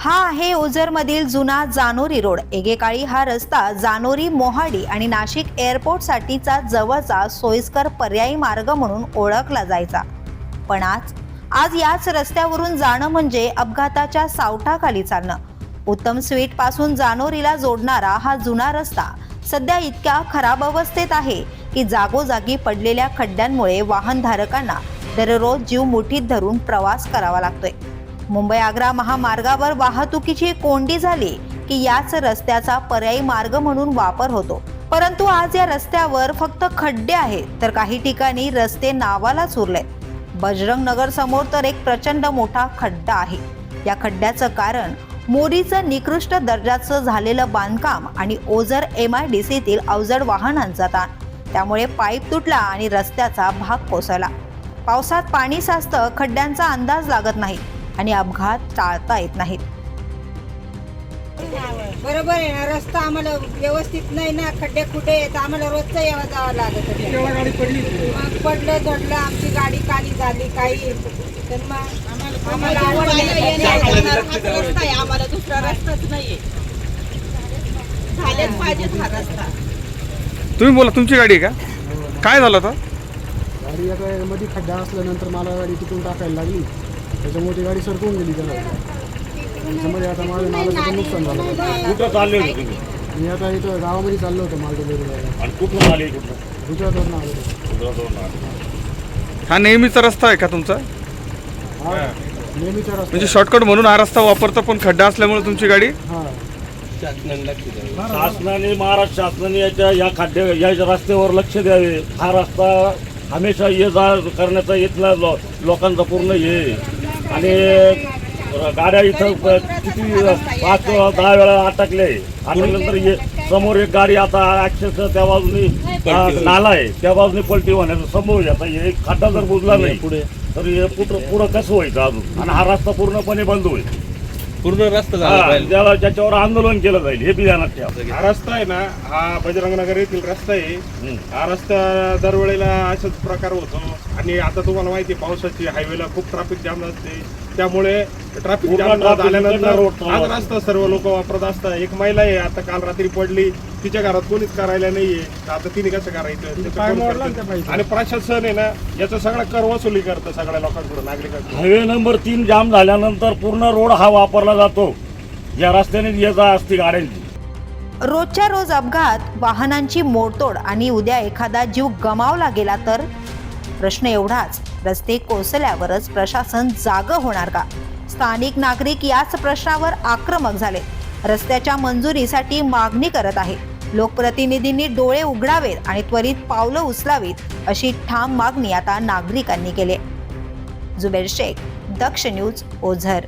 हा आहे ओझरमधील जुना जानोरी रोड. एकेकाळी हा रस्ता जानोरी मोहाडी आणि नाशिक एअरपोर्टसाठीचा जवळचा सोयीस्कर पर्यायी मार्ग म्हणून ओळखला जायचा. पण आज आज याच रस्त्यावरून जाणं म्हणजे अपघाताच्या सावटाखाली चालणं. उत्तम स्वीटपासून जानोरीला जोडणारा हा जुना रस्ता सध्या इतक्या खराब अवस्थेत आहे की जागोजागी पडलेल्या खड्ड्यांमुळे वाहनधारकांना दररोज जीव मुठीत धरून प्रवास करावा लागतोय. मुंबई आग्रा महामार्गावर वाहतुकीची कोंडी झाली की याच रस्त्याचा पर्यायी मार्ग म्हणून वापर होतो. परंतु आज या रस्त्यावर फक्त खड्डे आहेत तर काही ठिकाणी रस्ते नावालाच उरले बजरंग नगर समोर तर एक प्रचंड मोठा खड्डा आहे. या खड्ड्याचं कारण मोरीचं निकृष्ट दर्जाचं झालेलं बांधकाम आणि ओझर एम आय डी सीतील अवजड वाहनांचा ताण. त्यामुळे पाईप तुटला आणि रस्त्याचा भाग कोसळला. पावसात पाणी साचतं खड्ड्यांचा अंदाज लागत नाही. आणि अपघात टाळता येत नाहीत. बरोबर आहे ना रस्ता आम्हाला व्यवस्थित नाही ना खड्डे खुड्डे आहेत आम्हाला रोजचं यावं जावं लागत. पडलं झडलं आमची गाडी काली झाली काही. तर मग आम्हाला आवडलं रस्ता आहे आम्हाला दुसरा रस्ताच नाहीये. झालेच पाहिजेत हा रस्ता. तुम्ही बोला तुमची गाडी आहे का? काय झालं आता? गाडी मध्ये खड्डा असल्यानंतर मला गाडी तिथून टाकायला लागली. त्याच्यामुळे ती गाडी सरकवून गेली त्याला. त्याच्यामध्ये आता माझ्या मालाचं नुकसान झालं. कुठं चालले होते तुम्ही? मी आता इथं गावामध्ये चाललो होतो माल डिलिव्हरी करायला आणि कुठून आले कुठं गुजरातवरून आलो होतो. गुजरातवरून आले. हा नेहमीचा रस्ता आहे का तुमचा? हा नेहमीचा रस्ता म्हणजे शॉर्टकट म्हणून हा रस्ता वापरता पण खड्डा असल्यामुळे तुमची गाडी? हा. शासनाने महाराष्ट्र शासनाने याच्या या खड्ड्या या रस्त्यावर लक्ष द्यावे. हा रस्ता हमेशा ये जा करण्याचा इथला लो लोकांचा पूर्ण हे आणि गाड्या इथं किती पाच दहा वेळा अटकले. अटकल्यानंतर ये समोर एक गाडी आता अक्षरशः त्या बाजूने नाला आहे त्या बाजूने पलटी होण्याचा संभव आता हे खड्डा जर बुजला नाही पुढे? तर हे पुढं पुढं कसं व्हायचं अजून? आणि हा रस्ता पूर्णपणे बंद होईल. पूर्ण रस्ता झाला हा, पाहिजे. ज्याला ज्याच्यावर आंदोलन केलं जाईल हे बी ध्यानात ठेवा हा रस्ता आहे ना हा बजरंग नगर येथील रस्ता आहे. हा रस्ता दरवेळेला असाच प्रकार होतो. आणि आता तुम्हाला माहिती आहे पावसाची हायवेला खूप ट्रॅफिक जाम असते त्यामुळे ट्रॅफिक जाम झाल्यानंतर आहे. रस्ता सर्व लोक वापरत असतात. एक महिला आहे आता काल रात्री पडली. तिच्या घरात कोणीच करायला नाहीये. आता तिने कसं करायचं. आणि प्रशासन आहे ना याचा सगळा कर वसुली करतं सगळ्या लोकांकडून नागरिकांकडून. हायवे नंबर तीन जाम झाल्यानंतर पूर्ण रोड हा वापरला जातो. या रस्त्याने ये जा असते गाड्यांची. रोजच्या रोज अपघात वाहनांची मोडतोड आणि उद्या एखादा जीव गमावला गेला तर? प्रश्न एवढाच. रस्ते कोसळल्यावरच प्रशासन जाग होणार का? स्थानिक नागरिक याच प्रश्नावर आक्रमक झाले. रस्त्याच्या मंजुरीसाठी मागणी करत आहे. लोकप्रतिनिधींनी डोळे उघडावेत आणि त्वरित पावलं उचलावीत अशी ठाम मागणी आता नागरिकांनी केली आहे. जुबेर शेख दक्ष न्यूज ओझर.